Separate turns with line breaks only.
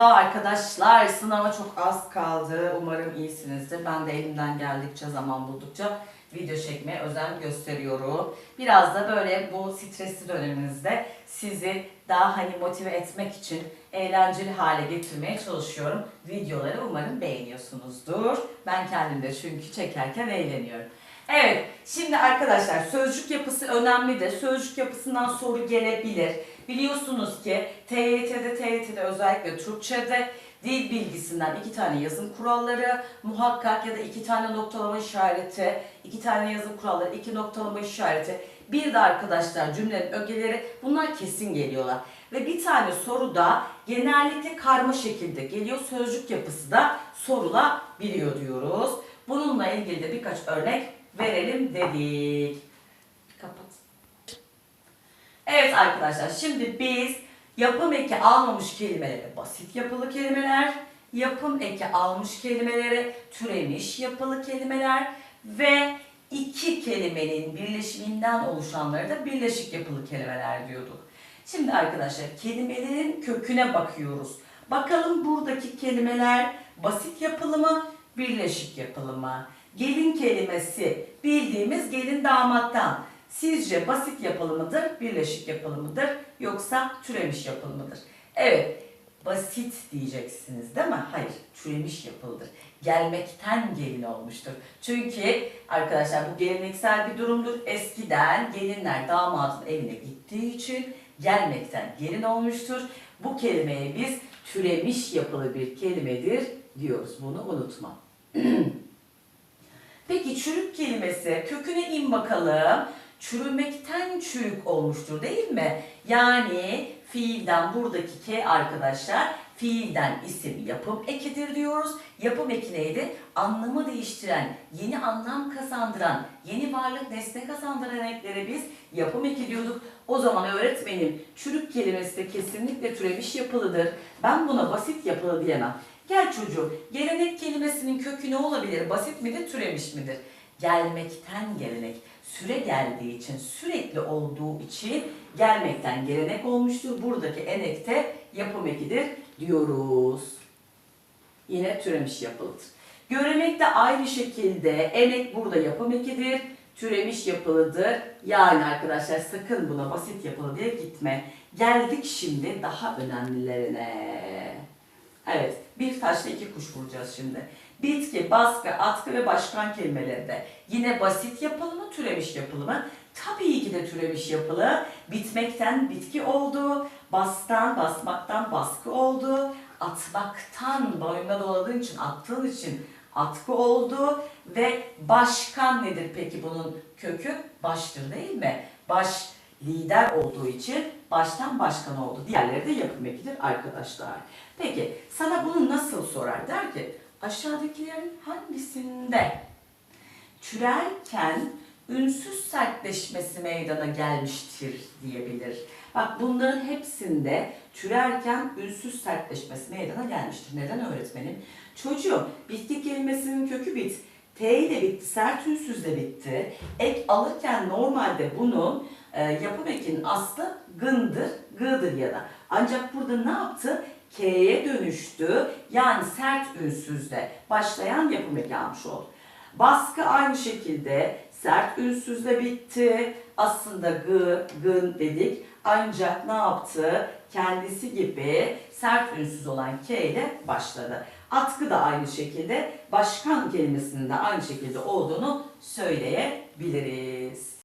Arkadaşlar sınava çok az kaldı. Umarım iyisinizdir. Ben de elimden geldikçe zaman buldukça video çekmeye özen gösteriyorum. Biraz da böyle bu stresli döneminizde sizi daha hani motive etmek için eğlenceli hale getirmeye çalışıyorum. Videoları umarım beğeniyorsunuzdur. Ben kendim de çünkü çekerken eğleniyorum. Evet, şimdi arkadaşlar sözcük yapısı önemlidir. Sözcük yapısından soru gelebilir. Biliyorsunuz ki TYT'de, TYT'de özellikle Türkçe'de dil bilgisinden iki tane yazım kuralları, muhakkak ya da iki tane noktalama işareti, iki tane yazım kuralları, iki noktalama işareti, bir de arkadaşlar cümlenin ögeleri bunlar kesin geliyorlar. Ve bir tane soru da genellikle karma şekilde geliyor. Sözcük yapısı da sorulabiliyor diyoruz. Bununla ilgili de birkaç örnek verelim dedik. Kapat. Evet arkadaşlar şimdi biz yapım eki almamış kelimelere basit yapılı kelimeler, yapım eki almış kelimelere türemiş yapılı kelimeler ve iki kelimenin birleşiminden oluşanları da birleşik yapılı kelimeler diyorduk. Şimdi arkadaşlar kelimelerin köküne bakıyoruz. Bakalım buradaki kelimeler basit yapılı mı, birleşik yapılı mı? Gelin kelimesi bildiğimiz gelin damattan. Sizce basit yapılı mıdır, birleşik yapılı mıdır yoksa türemiş yapılı mıdır? Evet, basit diyeceksiniz değil mi? Hayır, türemiş yapılıdır. Gelmekten gelin olmuştur. Çünkü arkadaşlar bu geleneksel bir durumdur. Eskiden gelinler damadın evine gittiği için gelmekten gelin olmuştur. Bu kelimeye biz türemiş yapılı bir kelimedir diyoruz. Bunu unutma. Peki çürük kelimesi köküne in bakalım. Çürümekten çürük olmuştur değil mi? Yani fiilden buradaki K arkadaşlar fiilden isim yapım ekidir diyoruz. Yapım eki neydi? Anlamı değiştiren, yeni anlam kazandıran, yeni varlık nesne kazandıran ekleri biz yapım eki diyorduk. O zaman öğretmenim çürük kelimesi de kesinlikle türemiş yapılıdır. Ben buna basit yapılı diyemem. Gel çocuğum, gelenek kelimesinin kökü ne olabilir? Basit midir, türemiş midir? Gelmekten gelenek. Süre geldiği için, sürekli olduğu için gelmekten gelenek olmuştur. Buradaki enekte yapım ekidir diyoruz. Yine türemiş yapılıdır. Görenek de aynı şekilde enek burada yapım ekidir. Türemiş yapılıdır. Yani arkadaşlar sakın buna basit yapılı diye gitme. Geldik şimdi daha önemlilerine. Evet, bir taşla iki kuş vuracağız şimdi. Bitki, baskı, atkı ve başkan kelimelerinde yine basit yapılı mı, türemiş yapılı mı? Tabii ki de türemiş yapılı. Bitmekten bitki oldu, bastan, basmaktan baskı oldu, atmaktan, boynuna doladığın için, attığın için atkı oldu ve başkan nedir peki bunun kökü? Baştır değil mi? Baş lider olduğu için baştan başkan oldu. Diğerleri de yapım ekidir arkadaşlar. Peki sana bunu nasıl sorar? Der ki aşağıdakilerin hangisinde türerken ünsüz sertleşmesi meydana gelmiştir diyebilir. Bak bunların hepsinde türerken ünsüz sertleşmesi meydana gelmiştir. Neden öğretmenim? Çocuğum bitki kelimesinin kökü bit. T ile bitti, sert ünsüz de bitti. Ek alırken normalde bunun e, ekinin aslı gındır, gıdır ya da. Ancak burada ne yaptı? K'ye dönüştü. Yani sert ünsüzle başlayan yapım eki almış oldu. Baskı aynı şekilde sert ünsüzle bitti. Aslında gı, gın dedik. Ancak ne yaptı? Kendisi gibi sert ünsüz olan K ile başladı. Atkı da aynı şekilde başkan kelimesinin de aynı şekilde olduğunu söyleyebiliriz.